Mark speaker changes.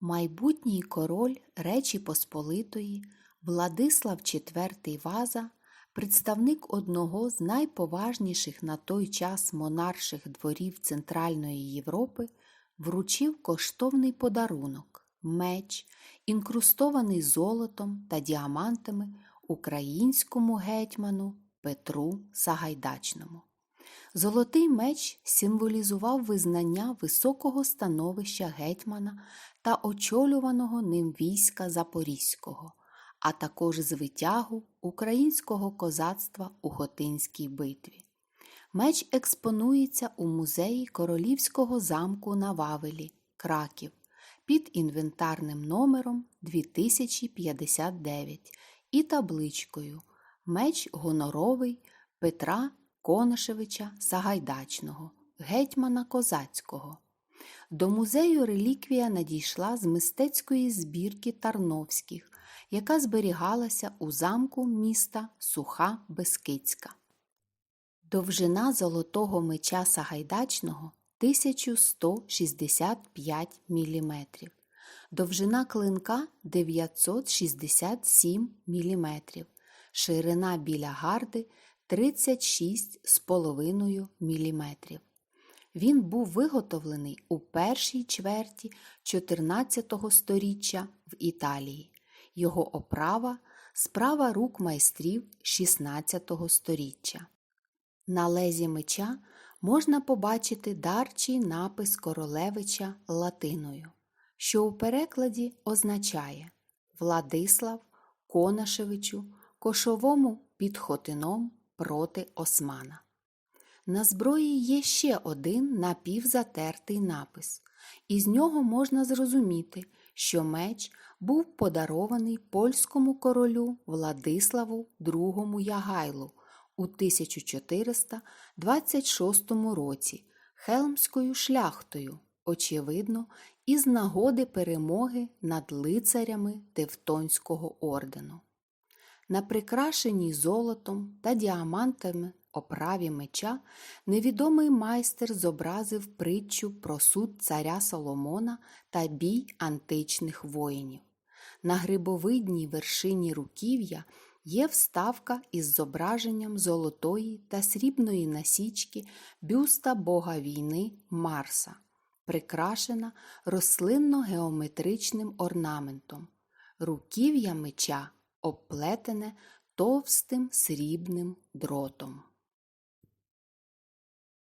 Speaker 1: Майбутній король Речі Посполитої Владислав IV Ваза, представник одного з найповажніших на той час монарших дворів Центральної Європи, вручив коштовний подарунок меч, інкрустований золотом та діамантами українському гетьману Петру Сагайдачному. Золотий меч символізував визнання високого становища гетьмана та очолюваного ним війська Запорізького, а також звитягу українського козацтва у Хотинській битві. Меч експонується у музеї Королівського замку на Вавелі, Краків, під інвентарним номером 2059 і табличкою Меч гоноровий Петра Конашевича Сагайдачного, гетьмана Козацького. До музею реліквія надійшла з мистецької збірки Тарновських, яка зберігалася у замку міста Суха Бескицька. Довжина золотого меча Сагайдачного 1165 мм. Довжина клинка 967 мм. Ширина біля гарди 36,5 мм. Він був виготовлений у першій чверті 14 століття в Італії. Його оправа справа рук майстрів 16 століття. На лезі меча можна побачити дарчий напис королевича латиною, що у перекладі означає Владислав Конашевичу кошовому під Хотином проти Османа. На зброї є ще один напівзатертий напис, із нього можна зрозуміти, що меч був подарований польському королю Владиславу II Ягайлу у 1426 році Хелмською шляхтою, очевидно, із нагоди перемоги над лицарями Тевтонського ордену. На прикрашеній золотом та діамантами оправі меча невідомий майстер зобразив притчу про суд царя Соломона та бій античних воїнів. На грибовидній вершині руків'я є вставка із зображенням золотої та срібної насічки бюста бога війни Марса, прикрашена рослинно-геометричним орнаментом. Руків'я меча обплетене товстим срібним дротом.